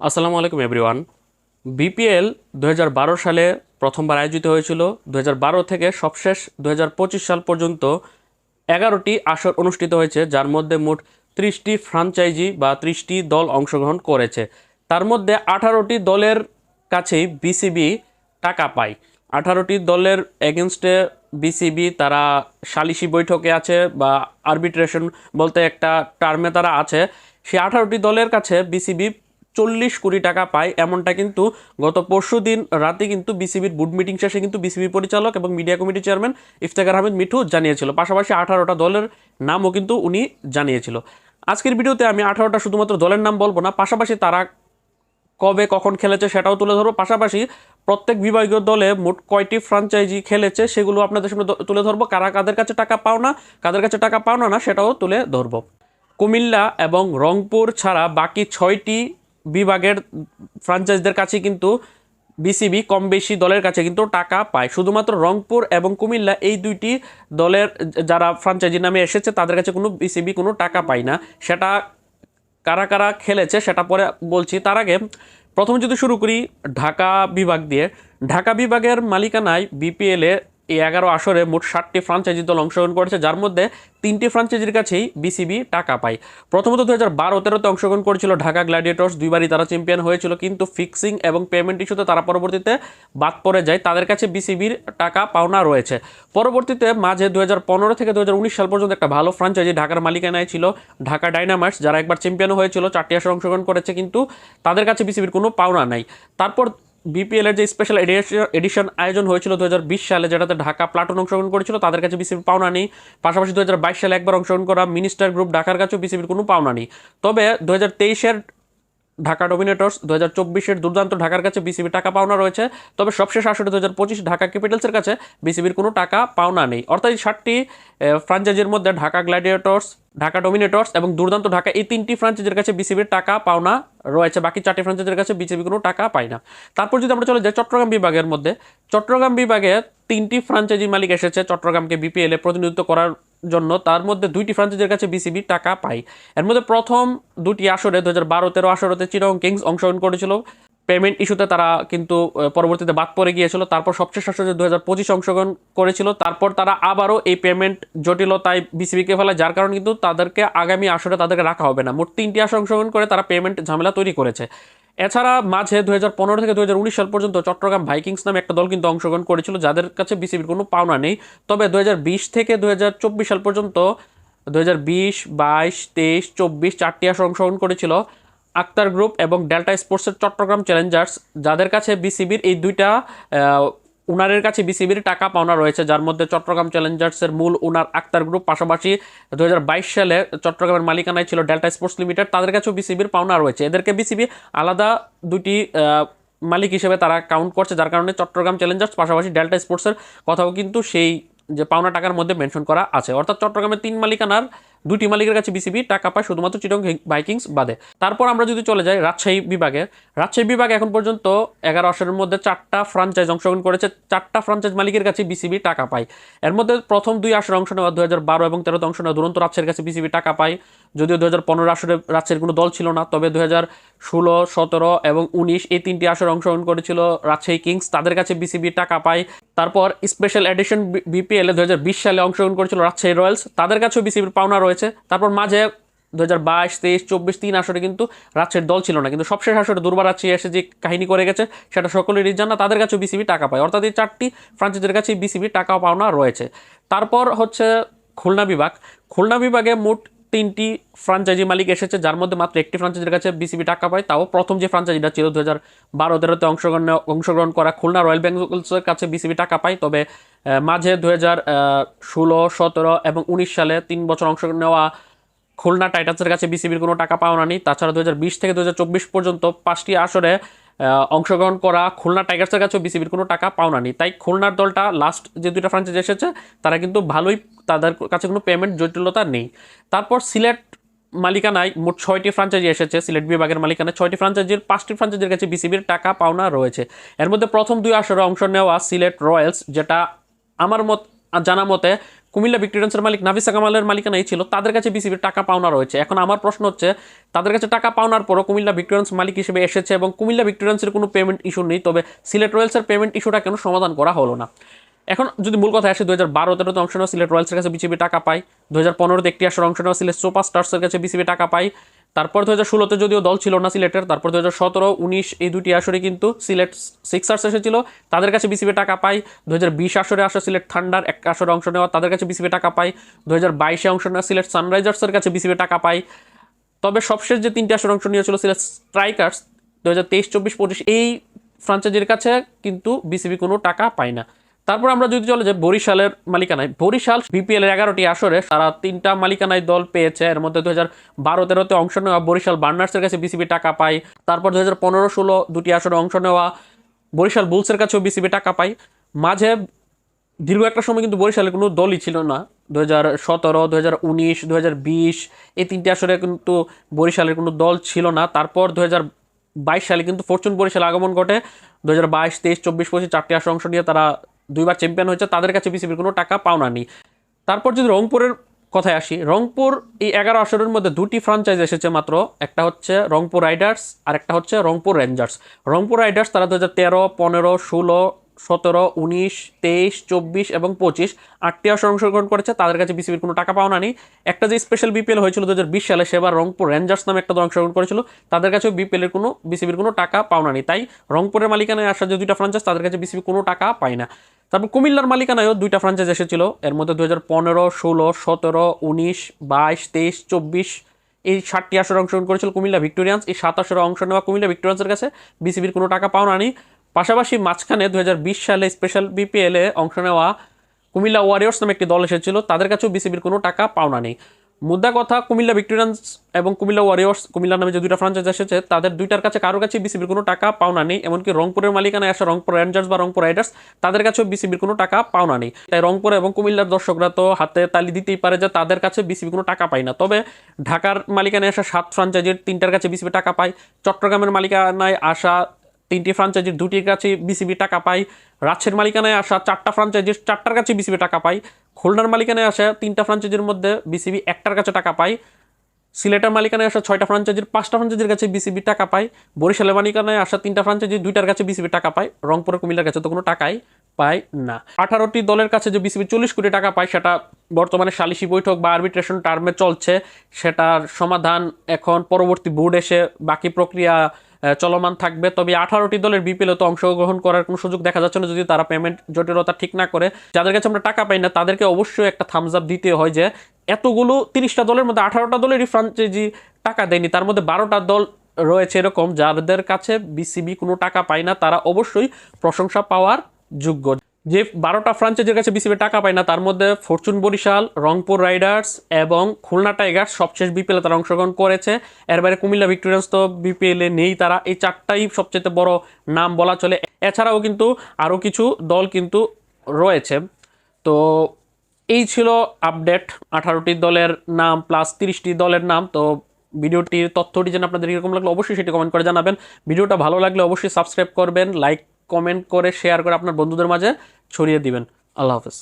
আসসালামু আলাইকুম everyone BPL দু হাজার বারো সালে প্রথমবার আয়োজিত হয়েছিল। দু হাজার বারো থেকে সবশেষ দু হাজার পঁচিশ সাল পর্যন্ত এগারোটি আসর অনুষ্ঠিত হয়েছে, যার মধ্যে মোট ত্রিশটি ফ্রাঞ্চাইজি বা ত্রিশটি দল অংশগ্রহণ করেছে। তার মধ্যে আঠারোটি দলের কাছেই বিসিবি টাকা পায়। আঠারোটি দলের এগেনস্টে বিসিবি তারা সালিশি বৈঠকে আছে বা আরবিট্রেশন বলতে একটা টার্মে তারা আছে। সেই আঠারোটি দলের কাছে বিসিবি চল্লিশ কোটি টাকা পায়, এমনটা কিন্তু গত পরশু দিন রাতে কিন্তু বিসিবির বুড মিটিং শেষে কিন্তু বিসিবি পরিচালক এবং media committee chairman Iftekhar Ahmed Mithu জানিয়েছিল। পাশাপাশি আঠারোটা দলের নামও কিন্তু উনি জানিয়েছিল। আজকের ভিডিওতে আমি আঠারোটা শুধুমাত্র দলের নাম বলব না, পাশাপাশি তারা কবে কখন খেলেছে সেটাও তুলে ধরবো। পাশাপাশি প্রত্যেক বিভাগীয় দলে মোট কয়টি ফ্রাঞ্চাইজি খেলেছে সেগুলো আপনাদের সামনে তুলে ধরবো। কারা কাদের কাছে টাকা পাও না, কাদের কাছে টাকা পাও না না সেটাও তুলে ধরবো। কুমিল্লা এবং রংপুর ছাড়া বাকি ছয়টি বিভাগের ফ্রাঞ্চাইজদের কাছে কিন্তু বিসিবি কম বেশি দলের কাছে কিন্তু টাকা পায়। শুধুমাত্র রংপুর এবং কুমিল্লা এই দুইটি দলের যারা ফ্রাঞ্চাইজি নামে এসেছে, তাদের কাছে কোনো বিসিবি কোনো টাকা পায় না। সেটা কারা কারা খেলেছে সেটা পরে বলছি। তার আগে প্রথমে যদি শুরু করি ঢাকা বিভাগ দিয়ে। ঢাকা বিভাগের মালিকানায় বিপিএলে এই এগারো আসরে মোট ষাটটি ফ্রাঞ্চাইজি দল অংশগ্রহণ করেছে, যার মধ্যে তিনটি ফ্রাঞ্চাইজির কাছেই বিসিবি টাকা পায়। প্রথমত দু হাজার বারো তেরোতে অংশগ্রহণ করেছিল ঢাকা গ্ল্যাডিয়েটর্স দুইবারই তারা চ্যাম্পিয়ন হয়েছিল, কিন্তু ফিক্সিং এবং পেমেন্ট ইস্যুতে তারা পরবর্তীতে বাদ পড়ে যায়। তাদের কাছে বিসিবির টাকা পাওনা রয়েছে। পরবর্তীতে মাঝে দু হাজার পনেরো থেকে দু হাজার উনিশ সাল পর্যন্ত একটা ভালো ফ্রাঞ্চাইজি ঢাকার মালিকানায় ছিল, ঢাকা ডাইনামার্স যারা একবার চ্যাম্পিয়ন হয়েছিল, চারটি আসরে অংশগ্রহণ করেছে, কিন্তু তাদের কাছে বিসিবির কোনো পাওনা নাই। তারপর বিপিএল এর যে স্পেশাল এডিশন আয়োজন হয়েছিল দু হাজার বিশ সালে, যেটাতে ঢাকা প্লাটুন অংশগ্রহণ করেছিল, তাদের কাছে বিসিবির পাওনা নেই। পাশাপাশি দু হাজার বাইশ সালে একবার অংশগ্রহণ করা মিনিস্টার গ্রুপ ঢাকার কাছেও বিসিবির কোনো পাওনা নেই। তবে দু হাজার তেইশের ঢাকা ডোমিনেটর্স দু হাজার চব্বিশের দুর্দান্ত ঢাকার কাছে বিসিবির টাকা পাওনা রয়েছে। তবে সবশেষ আসরে দু হাজার পঁচিশ ঢাকা ক্যাপিটালসের কাছে বিসিবির কোনো টাকা পাওনা নেই। অর্থাৎ ষাটটি ফ্রাঞ্চাইজির মধ্যে ঢাকা গ্ল্যাডিয়েটর্স ঢাকা ডোমিনেটর্স এবং দুর্দান্ত ঢাকা এই তিনটি ফ্রাঞ্চাইজির কাছে বিসিবির টাকা পাওনা রয়েছে। বাকি চারটি ফ্রাঞ্চাইজির কাছে বিসিবি কোনো টাকা পায় না। তারপর যদি আমরা চলে যাই চট্টগ্রাম বিভাগের মধ্যে, চট্টগ্রাম বিভাগে তিনটি ফ্রাঞ্চাইজি মালিক এসেছে। চট্টগ্রামকে বিপিএলে প্রতিনিধিত্ব করার জন্য তার মধ্যে দুইটি ফ্রাঞ্চাইজির কাছে বিসিবি টাকা পায়। এর মধ্যে প্রথম দুটি আসরে দু হাজার বারো তেরো আসরতে চিরং কিংস অংশগ্রহণ করেছিল। পেমেন্ট ইস্যুতে তারা কিন্তু পরবর্তীতে বাদ পড়ে গিয়েছিল। তারপর সবশেষ আসরে দু হাজার পঁচিশ অংশগ্রহণ করেছিল। তারপর তারা আবারও এই পেমেন্ট জটিলতায় বিসিবিকে ফেলে যার কারণে কিন্তু তাদেরকে আগামী আসরে তাদেরকে রাখা হবে না। মোট তিনটি আসর অংশগ্রহণ করে তারা পেমেন্ট ঝামেলা তৈরি করেছে। এছাড়া মাঝে দু হাজার পনেরো থেকে দু হাজার উনিশ সাল পর্যন্ত চট্টগ্রাম ভাইকিংস নামে একটা দল কিন্তু অংশগ্রহণ করেছিল, যাদের কাছে বিসিবির কোনো পাওনা নেই। তবে দু হাজার বিশ থেকে দু হাজার চব্বিশ সাল পর্যন্ত দু হাজার বিশ, বাইশ, তেইশ, চব্বিশ চারটি আসর অংশগ্রহণ করেছিল। আক্তার গ্রুপ এবং ডেল্টা স্পোর্টসের চট্টগ্রাম চ্যালেঞ্জার্স, যাদের কাছে বিসিবির এই দুইটা উনারের কাছে বিসিবির টাকা পাওনা রয়েছে, যার মধ্যে চট্টগ্রাম চ্যালেঞ্জার্সের মূল উনার আক্তার গ্রুপ, পাশাপাশি দু হাজার বাইশ সালে চট্টগ্রামের মালিকানায় ছিল ডেল্টা স্পোর্টস লিমিটেড, তাদের কাছেও বিসিবির পাওনা রয়েছে। এদেরকে বিসিবি আলাদা দুটি মালিক হিসেবে তারা কাউন্ট করছে, যার কারণে চট্টগ্রাম চ্যালেঞ্জার্স, পাশাপাশি ডেল্টা স্পোর্টসের কথাও কিন্তু সেই যে পাওনা টাকার মধ্যে মেনশন করা আছে। অর্থাৎ চট্টগ্রামের তিন মালিকানার দুটি মালিকের কাছে বিসিবি টাকা পায়, শুধুমাত্র চিটং ভাইকিংস বাদে। তারপর আমরা যদি চলে যাই রাজশাহী বিভাগে, রাজশাহী বিভাগ এখন পর্যন্ত এগারো আসরের মধ্যে চারটা ফ্রাঞ্চাইজ অংশগ্রহণ করেছে, চারটা ফ্রাঞ্চাইজ মালিকের কাছে বিসিবি টাকা পায়। এর মধ্যে প্রথম দুই আসরে অংশ নেওয়া দু হাজার বারো এবং তেরোতে অংশ নেওয়া দুরন্ত রাজশাহীর কাছে বিসিবি টাকা পায়। যদিও দু হাজার পনেরো আসরে রাজশাহীর কোনো দল ছিল না, তবে দু হাজার ষোলো, সতেরো এবং উনিশ এই তিনটি আসরে অংশগ্রহণ করেছিল রাজশাহী কিংস। তাদের কাছে বিসিবি টাকা পায়। তারপর স্পেশাল এডিশন বিপিএল দু হাজার বিশ সালে অংশগ্রহণ করেছিল রাজশাহী রয়্যালস। তাদের কাছেও বিসিবির পাওনা রয়েছে। তারপর মাঝে দু হাজার বাইশ, তেইশ, চব্বিশ তিন আসরে কিন্তু রাজশাহীর দল ছিল না। কিন্তু সবশেষ আসরে দুর্বার রাজশাহী এসে যে কাহিনী করে গেছে, সেটা সকলেরই জানা তাদের কাছেও বিসিবি টাকা পায়। অর্থাৎ এই চারটি ফ্রাঞ্চাইজির কাছে বিসিবি টাকা পাওনা রয়েছে। তারপর হচ্ছে খুলনা বিভাগ। খুলনা বিভাগে মোট তিনটি ফ্রাঞ্চাইজি মালিক এসেছে, যার মধ্যে মাত্র একটি ফ্রাঞ্চাইজির কাছে বিসিবি টাকা পায়। তাও প্রথম যে ফ্রাঞ্চাইজিটা ছিল দু হাজার বারো তেরোতে অংশগ্রহণ অংশগ্রহণ করা খুলনা রয়্যাল বেঙ্গলসের কাছে বিসিবি টাকা পায়। তবে মাঝে দু হাজার ষোলো, সতেরো এবং উনিশ সালে তিন বছর অংশগ্রহণ নেওয়া খুলনা টাইটান্সের কাছে বিসিবির কোনো টাকা পাওনা নেই। তাছাড়া দু হাজার বিশ থেকে দু হাজার চব্বিশ পর্যন্ত পাঁচটি আসরে অংশগ্রহণ করা, খুলনা টাইগার্সের কাছেও বিসিবির কোনো টাকা পাওনা নেই। তাই খুলনার দলটা লাস্ট যে দুইটা ফ্রাঞ্চাইজ এসেছে, তারা কিন্তু ভালোই তাদের কাছে কোনো পেমেন্ট জটিলতা নেই। তারপর সিলেট মালিকানায় মোট ছয়টি ফ্রাঞ্চাইজি এসেছে। সিলেট বিভাগের মালিকানায় ছয়টি ফ্রাঞ্চাইজির পাঁচটি ফ্রাঞ্চাইজির কাছে বিসিবির টাকা পাওনা রয়েছে। এর মধ্যে প্রথম দুই আসরে অংশ নেওয়া সিলেট রয়্যালস, যেটা আমার মত, জানা মতে কুমিল্লা ভিক্টোরিয়ান্সের মালিক নাফিসা কামালের মালিকানাই ছিল, তাদের কাছে বিসিবির টাকা পাওনা রয়েছে। এখন আমার প্রশ্ন হচ্ছে, তাদের কাছে টাকা পাওনার পরও কুমিল্লা ভিক্টোরিয়ান্স মালিক হিসেবে এসেছে এবং কুমিল্লা ভিক্টোরিয়ান্সের কোনো পেমেন্ট ইস্যু নেই, তবে সিলেট রয়েলসের পেমেন্ট ইস্যুটা কেন সমাধান করা হলো না? এখন যদি মূল কথা আসে দু হাজার বারো তেরোতে অংশ নেওয়া সিলেট রয়্যালসের কাছে বিসিবি টাকা পায়। দু হাজার পনেরোতে একটি আসর অংশ নেওয়া সিলেট সুপার স্টার্সের কাছে বিসিবি টাকা পায়। তারপর দু হাজার ষোলোতে যদিও দল ছিল না সিলেটের, তারপর দু হাজার সতেরো, উনিশ, এই দুটি আসরে কিন্তু সিলেট সিক্সার্স এসেছিল, তাদের কাছে বিসিবি টাকা পায়। দু হাজার বিশ আসরে আসা সিলেট থান্ডার, এক আসরে অংশ নেওয়া তাদের কাছে বিসিবি টাকা পায়। দু হাজার বাইশে অংশ নেওয়া সিলেট সানরাইজার্সের কাছে বিসিবি টাকা পায়। তবে সবশেষ যে তিনটি আসর অংশ নিয়েছিল সিলেট স্ট্রাইকার্স দু হাজার তেইশ, চব্বিশ, পঁচিশ, এই ফ্রাঞ্চাইজির কাছে কিন্তু বিসিবি কোনো টাকা পায় না। তারপর আমরা যদি চলে যাই বরিশালের মালিকানায়। বরিশাল বিপিএল এর এগারোটি আসরে তারা তিনটা মালিকানায় দল পেয়েছে। এর মধ্যে দু হাজার বারো তেরোতে অংশ নেওয়া বরিশাল বার্নার্সের কাছে বিসিবি টাকা পায়। তারপর দু হাজার পনেরো ষোলো দুটি আসরে অংশ নেওয়া বরিশাল বুলসের কাছেও বিসিবি টাকা পায়। মাঝে দীর্ঘ একটা সময় কিন্তু বরিশালের কোনো দলই ছিল না। দু হাজার সতেরো দু হাজার উনিশ দু হাজার বিশ এই তিনটি আসরে কিন্তু বরিশালের কোনো দল ছিল না। তারপর দু হাজার বাইশ সালে কিন্তু ফরচুন বরিশাল আগমন ঘটে। দু হাজার বাইশ, তেইশ, চব্বিশ, পঁচিশ চারটি আসর অংশ নিয়ে তারা দুইবার চ্যাম্পিয়ন হয়েছে, তাদের কাছে বিসিবির কোনো টাকা পাওনা নেই। তারপর যদি রংপুরের কথায় আসি, রংপুর এই এগারো আসরের মধ্যে দুটি ফ্রাঞ্চাইজ এসেছে মাত্র। একটা হচ্ছে রংপুর রাইডার্স, আর একটা হচ্ছে রংপুর রেঞ্জার্স। রংপুর রাইডার্স তারা দু হাজার তেরো, পনেরো, ষোলো, সতেরো, উনিশ, তেইশ, চব্বিশ এবং পঁচিশ আটটি আসর অংশগ্রহণ করেছে, তাদের কাছে বিসিবির কোনো টাকা পাওনা নেই। একটা যে স্পেশাল বিপিএল হয়েছিল দু হাজার বিশ সালে সেবার রংপুর রেঞ্জার্স নামে একটা দল অংশগ্রহণ করেছিল, তাদের কাছেও বিপিএল এর কোনো বিসিবির কোনো টাকা পাওনা নেই। তাই রংপুরের মালিকানায় আসা যে দুইটা ফ্রাঞ্চাইজ তাদের কাছে বিসিবি কোনো টাকা পায় না। তারপর কুমিল্লার মালিকানায়ও দুইটা ফ্রাঞ্চাইজ এসেছিল। এর মধ্যে দু হাজার পনেরো, ষোলো, সতেরো, উনিশ, বাইশ, তেইশ, চব্বিশ এই ষাটটি আসরে অংশগ্রহণ করেছিল কুমিল্লা ভিক্টোরিয়ান্স। এই সাত আসরে অংশ নেওয়া কুমিল্লা ভিক্টোরিয়ান্সের কাছে বিসিবির কোনো টাকা পাওনা নেই। পাশাপাশি মাঝখানে দু হাজার বিশ সালে স্পেশাল বিপিএলে অংশ নেওয়া কুমিল্লা ওয়ারিয়র্স নামে একটি দল এসেছিল, তাদের কাছেও বিসিবির কোনো টাকা পাওনা নেই। মুদ্রা কথা, কুমিল্লা ভিক্টোরিয়ান্স এবং কুমিল্লা ওয়ারিয়র্স কুমিল্লা নামে যে দুইটা ফ্রাঞ্চাইজ এসেছে, তাদের দুইটার কাছে কারও কাছে বিসিবির কোনো টাকা পাওনা নেই। এমনকি রংপুরের মালিকানায় আসা রংপুর রেঞ্জার্স বা রংপুর রাইডার্স তাদের কাছেও বিসিবির কোনো টাকা পাওনা নেই। তাই রংপুর এবং কুমিল্লার দর্শকরা তো হাতে তালি দিতেই পারে যে তাদের কাছে বিসিবি কোনো টাকা পায় না। তবে ঢাকার মালিকানায় আসা সাত ফ্রাঞ্চাইজির তিনটার কাছে বিসিবি টাকা পায়। চট্টগ্রামের মালিকানায় আসা তিনটি ফ্রাঞ্চাইজির দুটির কাছে বিসিবি টাকা পায়। রাজশাহীর মালিকানায় আসা চারটা ফ্রাঞ্চাইজির চারটার কাছে বিসিবি টাকা পায়। খুলনার মালিকানায় আসা তিনটা ফ্রাঞ্চাইজির মধ্যে বিসিবি একটার কাছে টাকা পায়। সিলেটের মালিকানায় আসা ছয়টা ফ্রাঞ্চাইজির পাঁচটা ফ্রাঞ্চাইজির কাছে বিসিবি টাকা পায়। বরিশালের মালিকানায় আসা তিনটা ফ্রাঞ্চাইজির দুইটার কাছে বিসিবি টাকা পায়। রংপুরের কুমিল্লার কাছে তো কোনো টাকাই পায় না। আঠারোটি দলের কাছে যে বিসিবি চল্লিশ কোটি টাকা পায়, সেটা বর্তমানে সালিসি বৈঠক বা আরবিট্রেশন টার্মে চলছে। সেটার সমাধান এখন পরবর্তী বোর্ড এসে বাকি প্রক্রিয়া চলমান থাকবে। তবে আঠারোটি দলের বিপিএল তো অংশগ্রহণ করার কোনো সুযোগ দেখা যাচ্ছে না যদি তারা পেমেন্ট জটিলতা ঠিক না করে। যাদের কাছে আমরা টাকা পাই না, তাদেরকে অবশ্যই একটা থামস আপ দিতে হয় যে, এতগুলো তিরিশটা দলের মধ্যে আঠারোটা দলেরই ফ্রাঞ্চাইজি টাকা দেয়নি, তার মধ্যে বারোটা দল রয়েছে এরকম। যাদের কাছে বিসিবি কোনো টাকা পায় না, তারা অবশ্যই প্রশংসা পাওয়ার যোগ্য। যে বারোটা ফ্রাঞ্চাইজির কাছে বিসিবি টাকা পায় না, তার মধ্যে ফরচুন বরিশাল, রংপুর রাইডার্স এবং খুলনা টাইগার্স সবশেষ বিপিএলে তারা অংশগ্রহণ করেছে। এর বাইরে কুমিল্লা ভিক্টোরিয়ান্স তো বিপিএলে নেই, তারা এই চারটাই সবচেয়ে বড় নাম বলা চলে। এছাড়াও কিন্তু আরও কিছু দল কিন্তু রয়েছে। তো এই ছিল আপডেট আঠারোটি দলের নাম প্লাস তিরিশটি দলের নাম। তো ভিডিওটির তথ্যটি যেন আপনাদের এরকম লাগল, অবশ্যই সেটি কমেন্ট করে জানাবেন। ভিডিওটা ভালো লাগলে অবশ্যই সাবস্ক্রাইব করবেন লাইক কমেন্ট করে শেয়ার করে আপনার বন্ধুদের মাঝে ছড়িয়ে দিবেন। আল্লাহ হাফেজ।